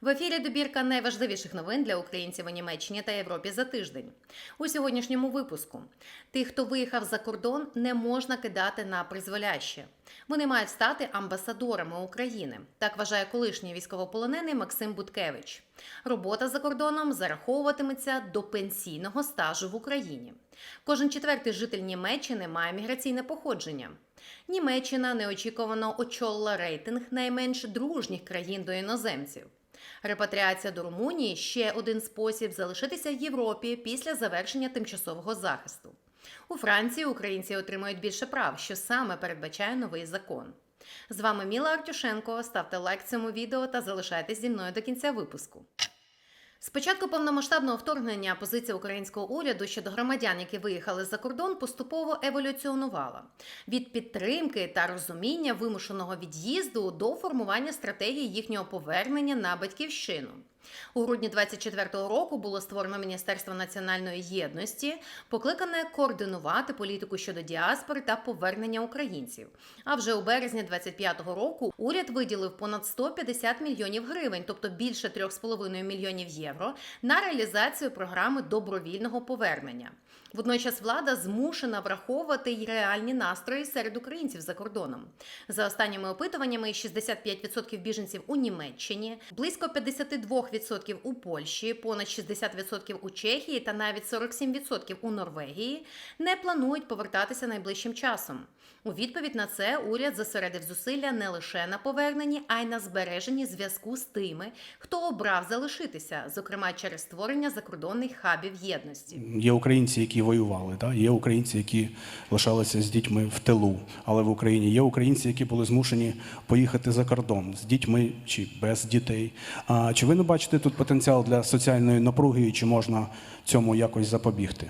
В ефірі добірка найважливіших новин для українців у Німеччині та Європі за тиждень. У сьогоднішньому випуску тих, хто виїхав за кордон, не можна кидати на призволяще. Вони мають стати амбасадорами України. Так вважає колишній військовополонений Максим Буткевич. Робота за кордоном зараховуватиметься до пенсійного стажу в Україні. Кожен четвертий житель Німеччини має міграційне походження. Німеччина неочікувано очолила рейтинг найменш дружніх країн до іноземців. Репатріація до Румунії ще один спосіб залишитися в Європі після завершення тимчасового захисту. У Франції українці отримують більше прав, що саме передбачає новий закон. З вами Міла Артюшенко. Ставте лайк цьому відео та залишайтесь зі мною до кінця випуску. З початку повномасштабного вторгнення позиція українського уряду щодо громадян, які виїхали за кордон, поступово еволюціонувала від підтримки та розуміння вимушеного від'їзду до формування стратегії їхнього повернення на батьківщину. У грудні 24-го року було створено Міністерство національної єдності, покликане координувати політику щодо діаспори та повернення українців. А вже у березні 25-го року уряд виділив понад 150 мільйонів гривень, тобто більше 3,5 мільйонів євро, на реалізацію програми добровільного повернення. Водночас влада змушена враховувати й реальні настрої серед українців за кордоном. За останніми опитуваннями, 65% біженців у Німеччині, близько 52% у Польщі, понад 60% у Чехії та навіть 47% у Норвегії не планують повертатися найближчим часом. У відповідь на це уряд зосередив зусилля не лише на поверненні, а й на збереженні зв'язку з тими, хто обрав залишитися, зокрема через створення закордонних хабів єдності. Є українці, які воювали, да? є українці, які лишалися з дітьми в тилу, але в Україні є українці, які були змушені поїхати за кордон з дітьми чи без дітей. А чи ви не бачите тут потенціал для соціальної напруги, і чи можна цьому якось запобігти?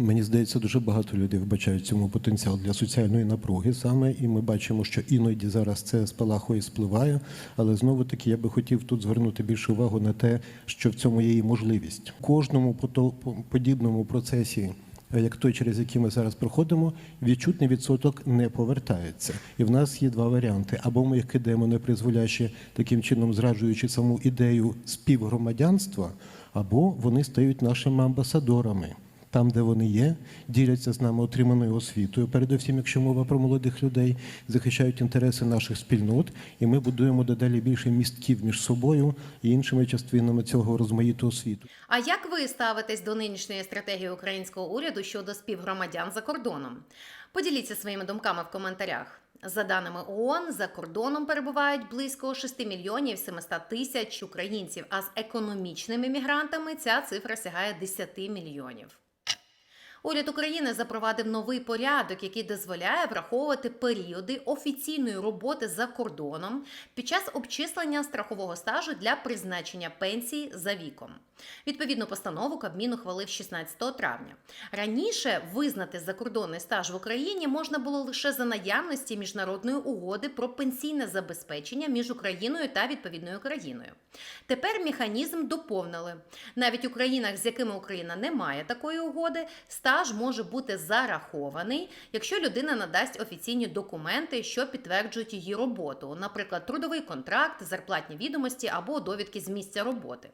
Мені здається, дуже багато людей вбачають цьому потенціал для соціальної напруги саме, і ми бачимо, що іноді зараз це спалахує спливає. Але знову таки я би хотів тут звернути більше увагу на те, що в цьому є і можливість. В кожному подібному процесі. Як той, через який ми зараз проходимо, відчутний відсоток не повертається. І в нас є два варіанти: або ми їх кидаємо непризволяще, таким чином зраджуючи саму ідею співгромадянства, або вони стають нашими амбасадорами там, де вони є, діляться з нами отриманою освітою, передусім, якщо мова про молодих людей, захищають інтереси наших спільнот, і ми будуємо дедалі більше містків між собою і іншими частинами цього розмаїтого світу. А як ви ставитесь до нинішньої стратегії українського уряду щодо співгромадян за кордоном? Поділіться своїми думками в коментарях. За даними ООН, за кордоном перебувають близько 6 мільйонів 700 тисяч українців, а з економічними мігрантами ця цифра сягає 10 мільйонів. Уряд України запровадив новий порядок, який дозволяє враховувати періоди офіційної роботи за кордоном під час обчислення страхового стажу для призначення пенсії за віком. Відповідну постанову Кабмін ухвалив 16 травня. Раніше визнати закордонний стаж в Україні можна було лише за наявності міжнародної угоди про пенсійне забезпечення між Україною та відповідною країною. Тепер механізм доповнили. Навіть у країнах, з якими Україна не має такої угоди, стаж може бути зарахований, якщо людина надасть офіційні документи, що підтверджують її роботу, наприклад, трудовий контракт, зарплатні відомості або довідки з місця роботи.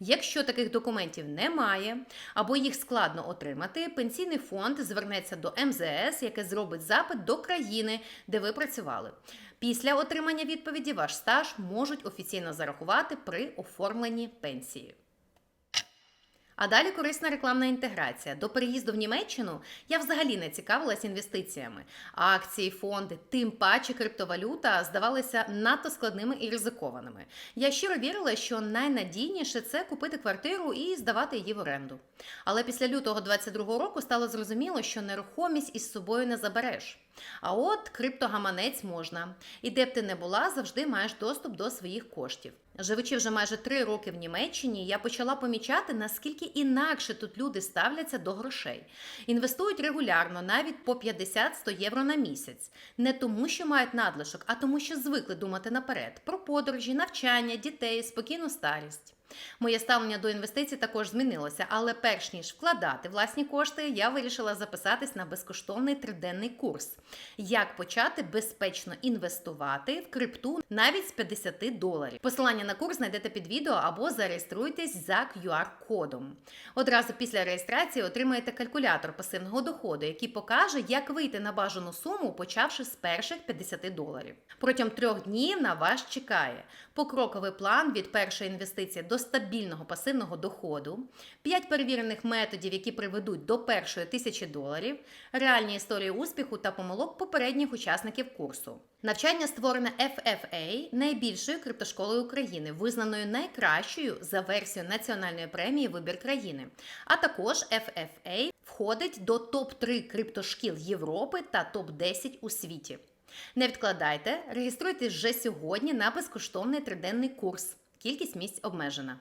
Якщо таких документів немає або їх складно отримати, пенсійний фонд звернеться до МЗС, яке зробить запит до країни, де ви працювали. Після отримання відповіді ваш стаж можуть офіційно зарахувати при оформленні пенсії. А далі корисна рекламна інтеграція. До переїзду в Німеччину я взагалі не цікавилась інвестиціями. Акції, фонди, тим паче криптовалюта здавалися надто складними і ризикованими. Я щиро вірила, що найнадійніше це купити квартиру і здавати її в оренду. Але після лютого 22-го року стало зрозуміло, що нерухомість із собою не забереш. А от криптогаманець можна. І де б ти не була, завжди маєш доступ до своїх коштів. Живучи вже майже три роки в Німеччині, я почала помічати, наскільки інакше тут люди ставляться до грошей. Інвестують регулярно, навіть по 50-100 євро на місяць. Не тому, що мають надлишок, а тому, що звикли думати наперед про подорожі, навчання, дітей, спокійну старість. Моє ставлення до інвестицій також змінилося, але перш ніж вкладати власні кошти, я вирішила записатись на безкоштовний триденний курс. Як почати безпечно інвестувати в крипту навіть з 50 доларів. Посилання на курс знайдете під відео або зареєструйтесь за QR-кодом. Одразу після реєстрації отримаєте калькулятор пасивного доходу, який покаже, як вийти на бажану суму, почавши з перших 50 доларів. Протягом трьох днів на вас чекає покроковий план від першої інвестиції до стабільного пасивного доходу, 5 перевірених методів, які приведуть до першої тисячі доларів, реальні історії успіху та помилок попередніх учасників курсу. Навчання створене FFA, найбільшою криптошколою України, визнаною найкращою за версією національної премії Вибір країни. А також FFA входить до топ-3 криптошкіл Європи та топ-10 у світі. Не відкладайте, реєструйтесь вже сьогодні на безкоштовний триденний курс. Кількість місць обмежена.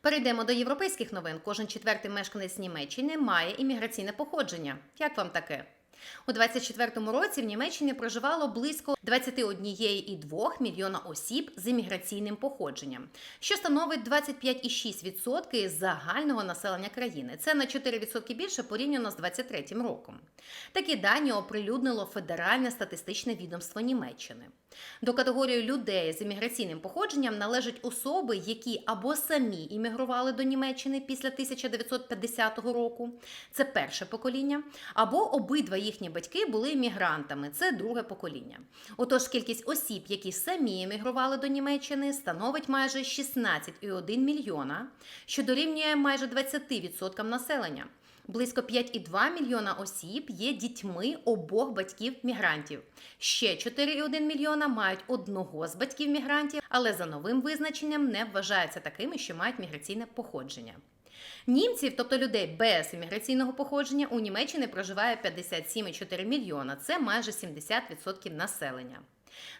Перейдемо до європейських новин. Кожен четвертий мешканець Німеччини має імміграційне походження. Як вам таке? У 24-му році в Німеччині проживало близько 21,2 мільйона осіб з імміграційним походженням, що становить 25,6% загального населення країни. Це на 4% більше порівняно з 23-м роком. Такі дані оприлюднило Федеральне статистичне відомство Німеччини. До категорії людей з імміграційним походженням належать особи, які або самі іммігрували до Німеччини після 1950 року, це перше покоління, або обидва їхні батьки були іммігрантами, це друге покоління. Отож, кількість осіб, які самі іммігрували до Німеччини, становить майже 16,1 мільйона, що дорівнює майже 20% населення. Близько 5,2 мільйона осіб є дітьми обох батьків мігрантів. Ще 4,1 мільйона мають одного з батьків мігрантів, але за новим визначенням не вважаються такими, що мають міграційне походження. Німців, тобто людей без імміграційного походження, у Німеччині проживає 57,4 мільйона. Це майже 70% населення.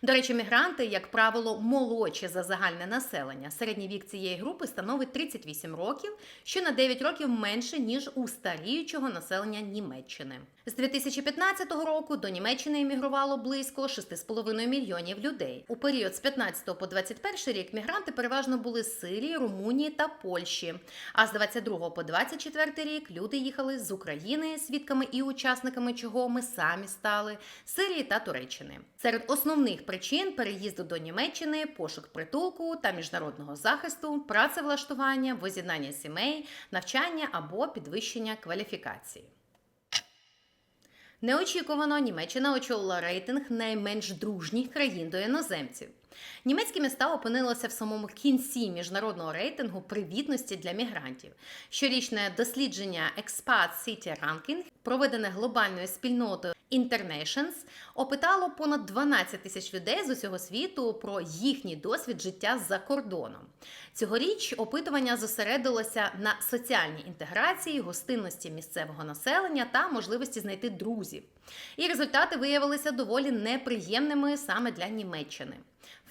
До речі, мігранти, як правило, молодші за загальне населення. Середній вік цієї групи становить 38 років, що на 9 років менше ніж у старіючого населення Німеччини. З 2015 року до Німеччини емігрувало близько 6,5 мільйонів людей. У період з 15 по 21 рік мігранти переважно були з Сирії, Румунії та Польщі. А з 22 по 24 рік люди їхали з України, свідками і учасниками чого ми самі стали Сирії та Туреччини. Серед основних причин переїзду до Німеччини пошук притулку та міжнародного захисту, працевлаштування, воз'єднання сімей, навчання або підвищення кваліфікації. Неочікувано Німеччина очолила рейтинг найменш дружніх країн до іноземців. Німецькі міста опинилися в самому кінці міжнародного рейтингу привітності для мігрантів. Щорічне дослідження Expat City Ranking, проведене глобальною спільнотою Internations, опитало понад 12 тисяч людей з усього світу про їхній досвід життя за кордоном. Цьогоріч опитування зосередилося на соціальній інтеграції, гостинності місцевого населення та можливості знайти друзів. І результати виявилися доволі неприємними саме для Німеччини.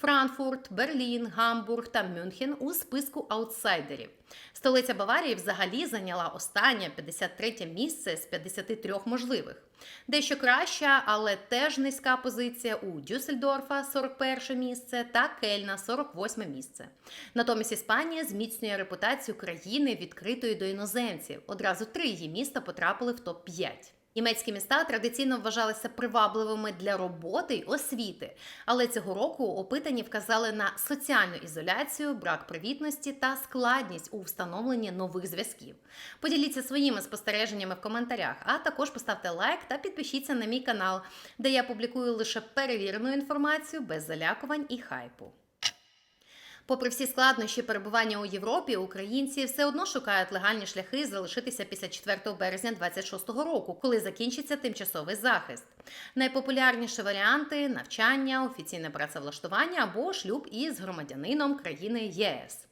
Франкфурт, Берлін, Гамбург та Мюнхен у списку аутсайдерів. Столиця Баварії взагалі зайняла останнє 53 місце з 53 можливих. Дещо краща, але теж низька позиція у Дюссельдорфа 41 місце та Кельна 48 місце. Натомість Іспанія зміцнює репутацію країни відкритої до іноземців. Одразу три її міста потрапили в топ 5 Німецькі міста традиційно вважалися привабливими для роботи й освіти, але цього року опитані вказали на соціальну ізоляцію, брак привітності та складність у встановленні нових зв'язків. Поділіться своїми спостереженнями в коментарях, а також поставте лайк та підпишіться на мій канал, де я публікую лише перевірену інформацію без залякувань і хайпу. Попри всі складнощі перебування у Європі, українці все одно шукають легальні шляхи залишитися після 4 березня 2026 року, коли закінчиться тимчасовий захист. Найпопулярніші варіанти навчання, офіційне працевлаштування або шлюб із громадянином країни ЄС.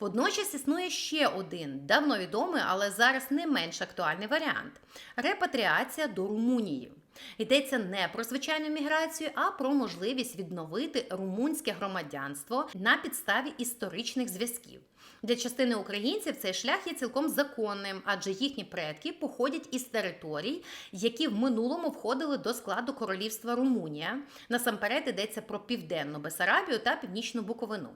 Водночас існує ще один давно відомий, але зараз не менш актуальний варіант репатріація до Румунії. Йдеться не про звичайну міграцію, а про можливість відновити румунське громадянство на підставі історичних зв'язків. Для частини українців цей шлях є цілком законним, адже їхні предки походять із територій, які в минулому входили до складу королівства Румунія. Насамперед йдеться про південну Бесарабію та північну Буковину.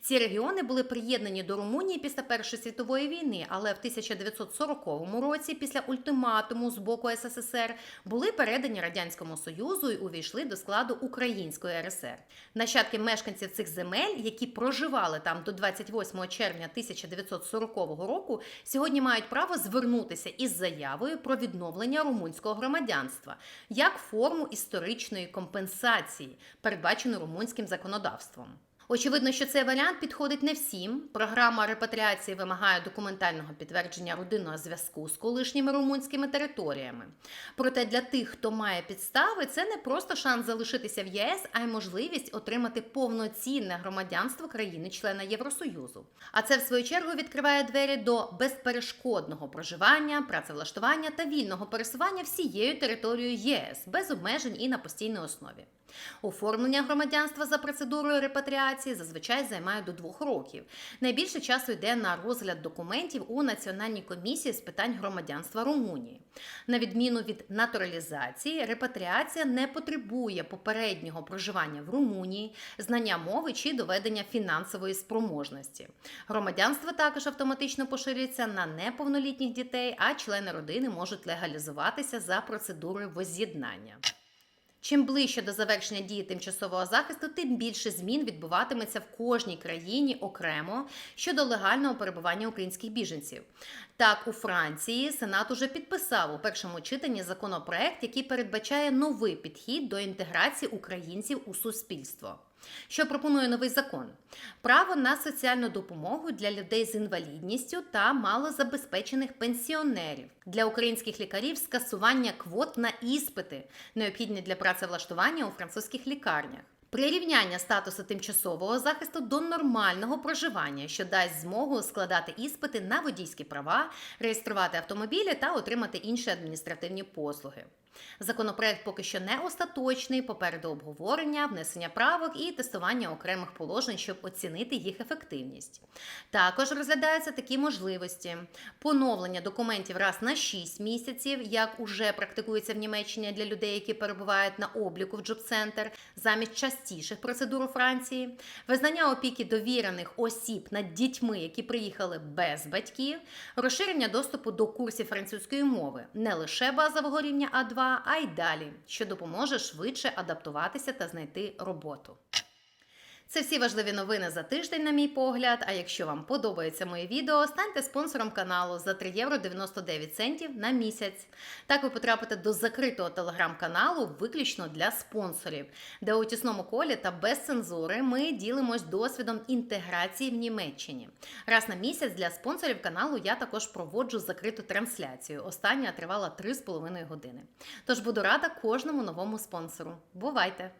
Ці регіони були приєднані до Румунії після Першої світової війни, але в 1940 році, після ультиматуму з боку СССР, були передані радянському союзу і увійшли до складу Української РСР. Нащадки мешканців цих земель, які проживали там до 28 червня 1940 року, сьогодні мають право звернутися із заявою про відновлення румунського громадянства як форму історичної компенсації, передбачену румунським законодавством. Очевидно, що цей варіант підходить не всім. Програма репатріації вимагає документального підтвердження родинного зв'язку з колишніми румунськими територіями. Проте для тих, хто має підстави, це не просто шанс залишитися в ЄС, а й можливість отримати повноцінне громадянство країни-члена Євросоюзу. А це в свою чергу відкриває двері до безперешкодного проживання, працевлаштування та вільного пересування всією територією ЄС без обмежень і на постійній основі. Оформлення громадянства за процедурою репатріації зазвичай займає до двох років. Найбільше часу йде на розгляд документів у Національній комісії з питань громадянства Румунії. На відміну від натуралізації, репатріація не потребує попереднього проживання в Румунії, знання мови чи доведення фінансової спроможності. Громадянство також автоматично поширюється на неповнолітніх дітей, а члени родини можуть легалізуватися за процедурою возз'єднання. Чим ближче до завершення дії тимчасового захисту, тим більше змін відбуватиметься в кожній країні окремо щодо легального перебування українських біженців. Так, у Франції Сенат уже підписав у першому читанні законопроект, який передбачає новий підхід до інтеграції українців у суспільство. Що пропонує новий закон? Право на соціальну допомогу для людей з інвалідністю та малозабезпечених пенсіонерів, для українських лікарів скасування квот на іспити, необхідні для працевлаштування у французьких лікарнях. Прирівняння статусу тимчасового захисту до нормального проживання, що дасть змогу складати іспити на водійські права, реєструвати автомобілі та отримати інші адміністративні послуги. Законопроект поки що не остаточний, попереду обговорення, внесення правок і тестування окремих положень, щоб оцінити їх ефективність. Також розглядаються такі можливості: поновлення документів раз на 6 місяців, як уже практикується в Німеччині для людей, які перебувають на обліку в джоб-центр, замість частіших процедур у Франції, визнання опіки довірених осіб над дітьми, які приїхали без батьків, розширення доступу до курсів французької мови, не лише базового рівня А2, а й далі, що допоможе швидше адаптуватися та знайти роботу. Це всі важливі новини за тиждень, на мій погляд. А якщо вам подобається моє відео, станьте спонсором каналу за 3 євро 99 центів на місяць. Так ви потрапите до закритого телеграм-каналу виключно для спонсорів, де у тісному колі та без цензури ми ділимось досвідом інтеграції в Німеччині. Раз на місяць для спонсорів каналу я також проводжу закриту трансляцію. Остання тривала 3,5 години. Тож буду рада кожному новому спонсору. Бувайте!